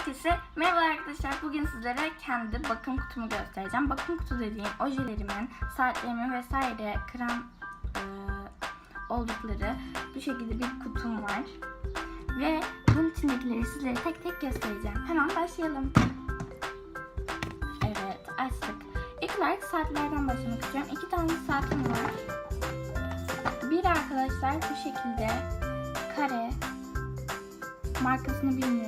Herkese merhaba arkadaşlar. Bugün sizlere kendi bakım kutumu göstereceğim. Bakım kutu dediğim ojelerimin, saatlerimin vesaire krem e, oldukları bu şekilde bir kutum var. Ve bunun içindekileri sizlere tek tek göstereceğim. Hemen başlayalım. Evet açtık. İlk olarak saatlerden başlamak istiyorum. İki tane saatim var. Bir arkadaşlar bu şekilde kare markasını bilmiyorum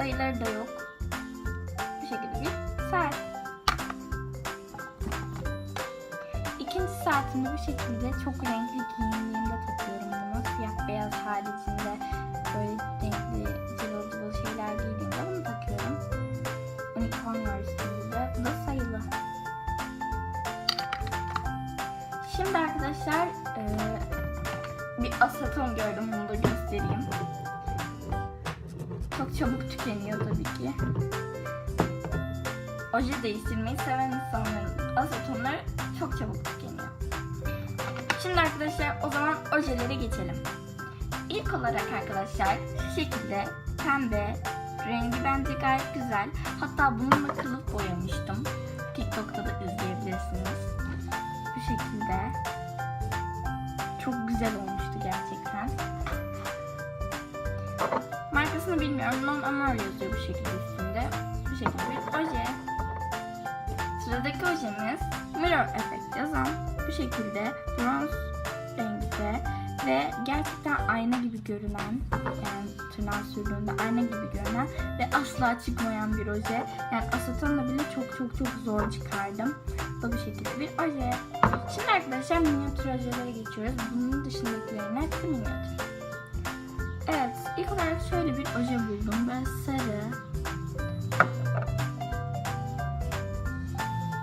Sayıları da yok. Bu şekilde bir saat. İkinci saatimde bu şekilde çok renkli giyindiğimde takıyorum bunu. Siyah beyaz haricinde böyle renkli cıvıl cıvıl şeyler giydiğimde bunu takıyorum. Unicorn var üstünde. Bu da sayılı. Şimdi arkadaşlar bir aseton gördüm bunu da göstereyim. Çok çabuk tükeniyor tabii ki. Oje değiştirmeyi seven insanların asetonları çok çabuk tükeniyor. Şimdi arkadaşlar o zaman ojelere geçelim. İlk olarak arkadaşlar şu şekilde pembe rengi bence gayet güzel. Hatta bununla kılıf boyamıştım. TikTok'ta da izleyebilirsiniz. Bu şekilde. Çok güzel olmuştu Markasını bilmiyorum. Non Amor yazıyor bu şekilde üstünde. Bu şekilde bir oje. Sıradaki ojemiz Mirror Effect yazan bu şekilde bronz renkte ve gerçekten ayna gibi görünen yani tırnağı sürdüğünde ayna gibi görünen ve asla çıkmayan bir oje. Yani asetonla bile çok çok çok zor çıkardım. Bu şekilde bir oje. Şimdi arkadaşlar minyatür ojelere geçiyoruz. Bunun dışındakilerin hepsi minyatür. Olarak şöyle bir oje buldum. Böyle sarı.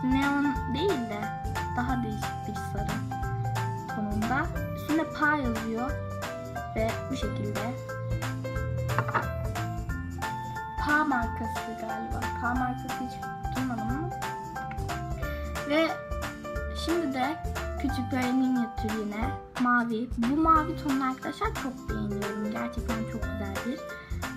Neon değil de daha değişik bir sarı tonunda. Üstünde pa yazıyor ve bu şekilde. Pa markası galiba. Pa markası hiç duymadım ama. Ve Şimdi de küçük böyle minyatür yine mavi. Bu mavi tonunu arkadaşlar çok beğeniyorum. Gerçekten çok güzel bir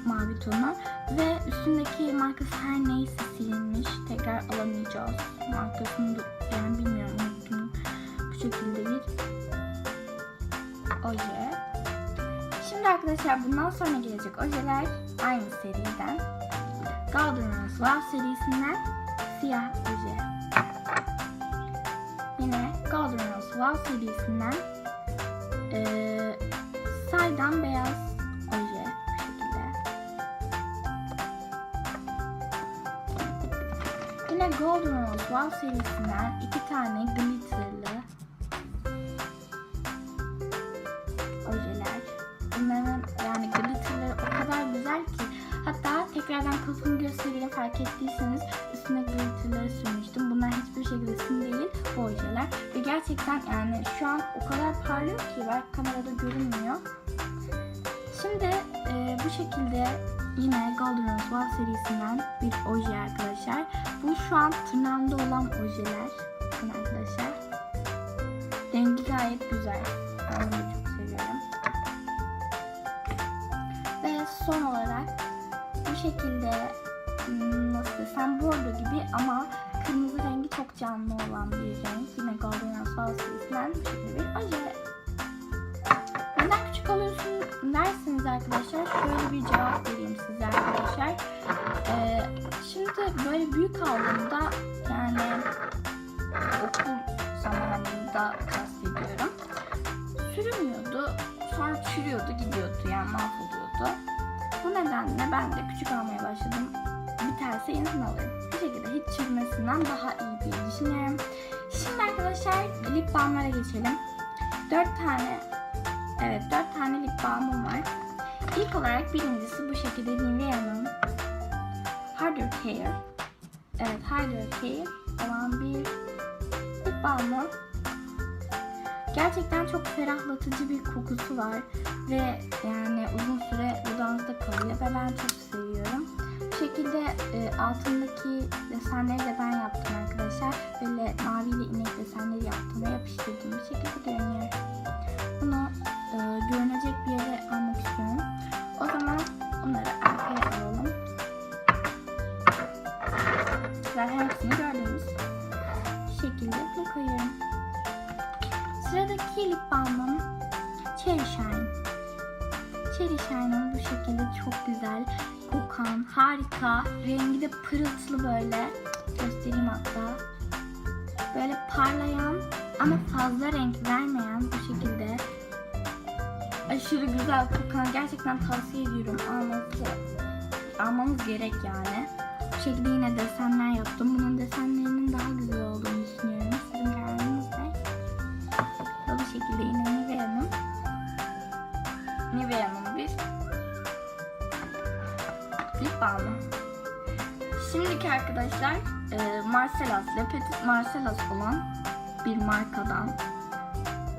mavi tonu. Ve üstündeki markası her neyse silinmiş. Tekrar alamayacağız. Markasını da yani bilmiyorum unuttum. Bu şekilde bir oje. Şimdi arkadaşlar bundan sonra gelecek ojeler aynı seriden. Golden Rose Wow serisinden siyah oje. Yine Golden Rose Wow serisinden eee saydam beyaz oje bu şekilde. Yine Golden Rose Wow serisinden iki tane glitterlı ojeler. Bunların yani glitterları o kadar güzel ki hatta tekrardan kılıfını göstereyim fark ettiyseniz üstüne glitterları sürmüştüm. Sim değil bu ojeler. Ve gerçekten yani şu an o kadar parlıyor ki belki kamerada görünmüyor. Şimdi e, bu şekilde yine Golden Rose serisinden bir oje arkadaşlar. Bu şu an tırnağımda olan ojeler. Bakın arkadaşlar. Rengi gayet güzel. Ben bunu çok seviyorum. Ve son olarak bu şekilde hmm, nasıl desem bordo gibi ama kırmızı rengi çok canlı olan bir renk. Yine Golden Rose Fall serisinden bu şekilde bir oje. Neden küçük alıyorsun derseniz arkadaşlar şöyle bir cevap vereyim size arkadaşlar. Ee, şimdi böyle büyük aldığımda yani okul zamanında kastediyorum. Sürünmüyordu. Sonra çürüyordu gidiyordu yani mahvoluyordu. Bu nedenle ben de küçük almaya başladım. Bir tanesi yenisini alıyorum. Hiç çürümesinden daha iyi diye düşünüyorum. Şimdi arkadaşlar lip balmlara geçelim. 4 tane Evet 4 tane lip balmım var. İlk olarak birincisi bu şekilde Nivea'nın Harder Care. Evet Harder Care olan bir lip balmı. Gerçekten çok ferahlatıcı bir kokusu var ve yani uzun süre dudağınızda kalıyor ve ben çok seviyorum şekilde e, altındaki desenleri de ben yaptım arkadaşlar. Böyle maviyle inek desenleri yaptım ve yapıştırdım. Bu şekilde görünüyor. Bunu e, görünecek bir yere almak istiyorum. O zaman onları arkaya alalım. Zaten hepsini gördünüz. Şu şekilde bunu koyuyorum. Sıradaki lip balmım Cherry Shine. Cherry Shine'ım bu şekilde çok güzel kokan, harika, rengi de pırıltılı böyle. Göstereyim hatta. Böyle parlayan ama fazla renk vermeyen bu şekilde aşırı güzel kokan gerçekten tavsiye ediyorum alması almanız gerek yani. Bu şekilde yine desenler yaptım. Bunun desenlerinin daha güzel olduğunu balmı. Şimdiki arkadaşlar e, Marcellas, Le Petit Marcellas olan bir markadan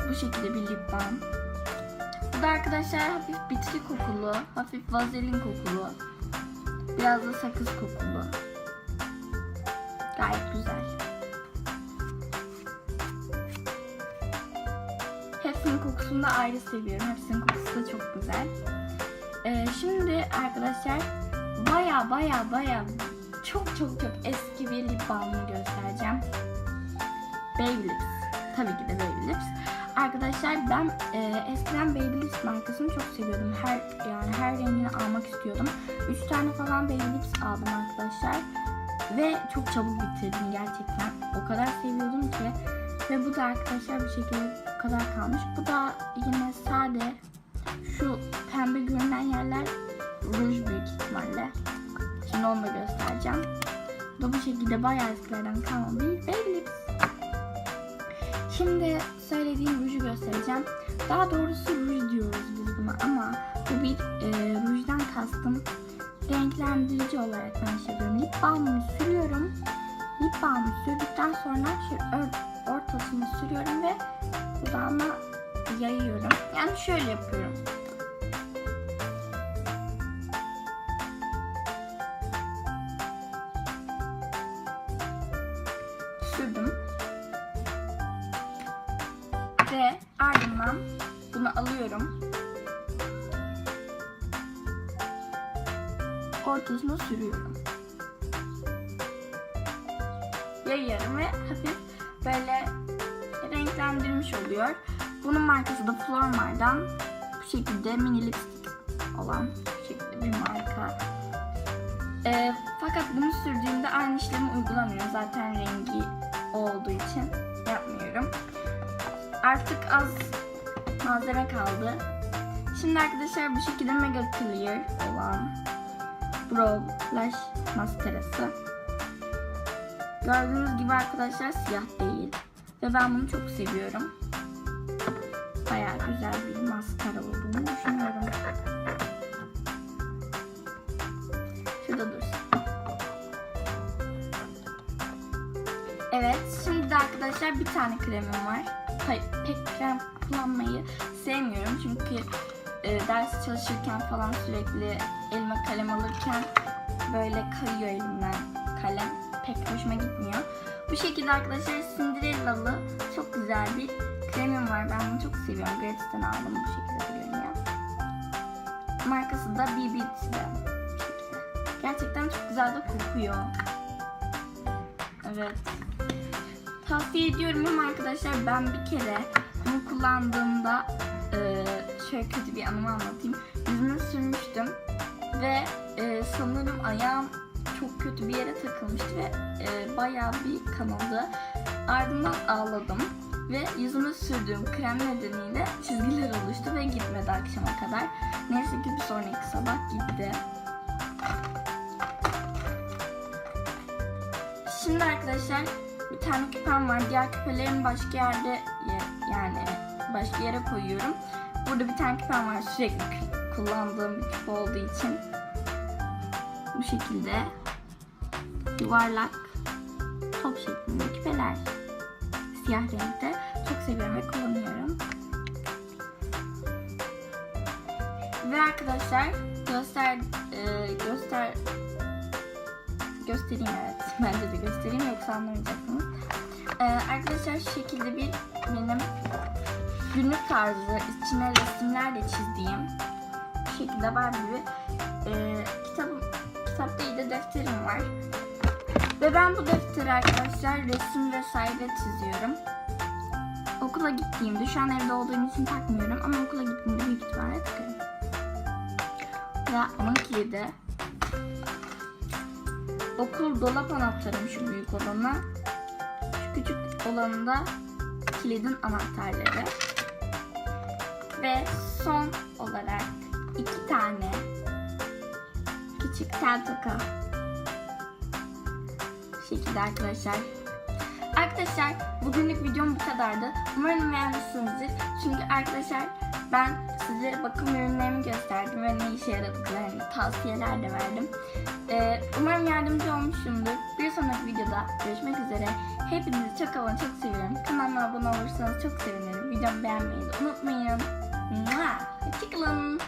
bu şekilde bir lip balm. Bu da arkadaşlar hafif bitki kokulu, hafif vazelin kokulu, biraz da sakız kokulu. Gayet güzel. Hepsinin kokusunu da ayrı seviyorum. Hepsinin kokusu da çok güzel. Ee, şimdi arkadaşlar baya baya baya çok çok çok eski bir lip balmını göstereceğim. Baby Lips. Tabii ki de Baby Lips. Arkadaşlar ben e, eskiden Baby Lips markasını çok seviyordum. Her yani her rengini almak istiyordum. 3 tane falan Baby Lips aldım arkadaşlar. Ve çok çabuk bitirdim gerçekten. O kadar seviyordum ki. Ve bu da arkadaşlar bu şekilde kadar kalmış. Bu da yine sade. Şu pembe görünen yerler ruj büyük ihtimalle. Şimdi onu da göstereceğim. Da bu şekilde bayağı eskilerden kalma bir Lips. Şimdi söylediğim ruju göstereceğim. Daha doğrusu ruj diyoruz biz buna ama bu bir e, rujdan kastım renklendirici olarak ben şey yapıyorum. Lip balmını sürüyorum. Lip balmı sürdükten sonra şöyle ortasını sürüyorum ve dudağıma yayıyorum. Yani şöyle yapıyorum. Sürdüm. Ve ardından bunu alıyorum. Ortasına sürüyorum. Yayıyorum ve hafif böyle renklendirmiş oluyor. Bunun markası da Flormar'dan bu şekilde mini lipstick olan bu şekilde bir marka. Ee, fakat bunu sürdüğümde aynı işlemi uygulamıyor. Zaten rengi olduğu için yapmıyorum. Artık az malzeme kaldı. Şimdi arkadaşlar bu şekilde Mega Clear olan Brow Lash maskarası. Gördüğünüz gibi arkadaşlar siyah değil. Ve ben bunu çok seviyorum. Bayağı güzel bir maskara olduğunu düşünüyorum. Arkadaşlar bir tane kremim var. Hayır, pek krem kullanmayı sevmiyorum çünkü e, ders çalışırken falan sürekli elime kalem alırken böyle kayıyor elimden kalem. Pek hoşuma gitmiyor. Bu şekilde arkadaşlar Cinderella'lı çok güzel bir kremim var. Ben bunu çok seviyorum. Gratis'ten aldım bu şekilde görünüyor. Markası da BB şekilde. Gerçekten çok güzel de kokuyor. Evet. Tavsiye ediyorum ama arkadaşlar ben bir kere bunu kullandığımda e, şöyle kötü bir anımı anlatayım. Yüzüme sürmüştüm ve e, sanırım ayağım çok kötü bir yere takılmıştı ve e, bayağı bir kanadı. Ardından ağladım ve yüzüme sürdüğüm krem nedeniyle çizgiler oluştu ve gitmedi akşama kadar. Neyse ki bir sonraki sabah gitti. Şimdi arkadaşlar bir tane küpem var. Diğer küpelerimi başka yerde ye- yani başka yere koyuyorum. Burada bir tane küpem var sürekli kullandığım bir küpe olduğu için. Bu şekilde yuvarlak top şeklinde küpeler. Siyah renkte. Çok seviyorum ve kullanıyorum. Ve arkadaşlar göster e, göster göstereyim evet. Bence de göstereyim yoksa anlamayacaksınız. E, arkadaşlar şu şekilde bir benim günlük tarzı içine resimlerle çizdiğim bu şekilde var bir e, kitabım kitap değil de defterim var. Ve ben bu defteri arkadaşlar resim vesaire çiziyorum. Okula gittiğimde, şu an evde olduğum için takmıyorum ama okula gittiğimde büyük ihtimalle takarım. Ve onun kilidi. Okul dolap anahtarım şu büyük olana. Küçük olanında kilidin anahtarları. Ve son olarak iki tane küçük tel toka. Şekilde arkadaşlar. Arkadaşlar bugünlük videom bu kadardı. Umarım beğenmişsinizdir. Çünkü arkadaşlar ben sizlere bakım ürünlerimi gösterdim ve ne işe yaradıklarını tavsiyeler de verdim. Ee, umarım yardımcı olmuşumdur. Bir sonraki videoda görüşmek üzere. Hepinizi çok ama çok seviyorum. Kanalıma abone olursanız çok sevinirim. Videomu beğenmeyi de unutmayın. Mua! Hoşçakalın.